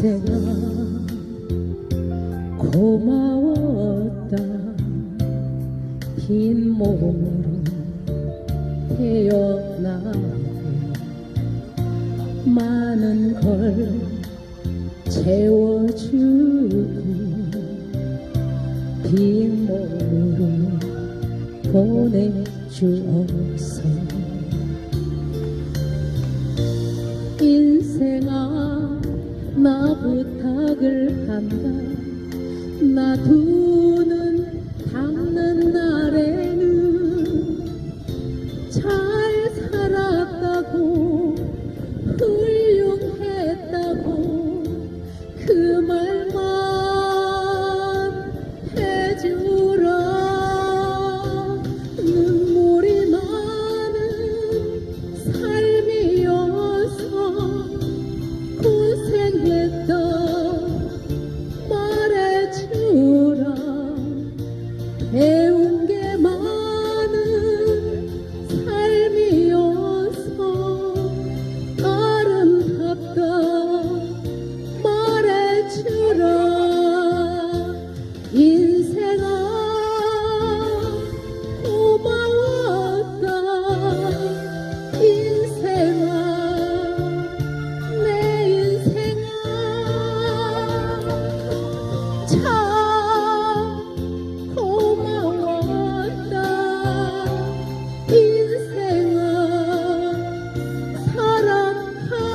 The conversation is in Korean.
인생아 고마웠다. 빈 몸으로 태어나고 많은 걸 채워주고 빈 몸으로 보내주어서 나 부탁을 한다. 나 두는 닦는 날에는 잘 살았다고 훌륭했다고 그 말만 참 고마웠다 인생아 사랑한다.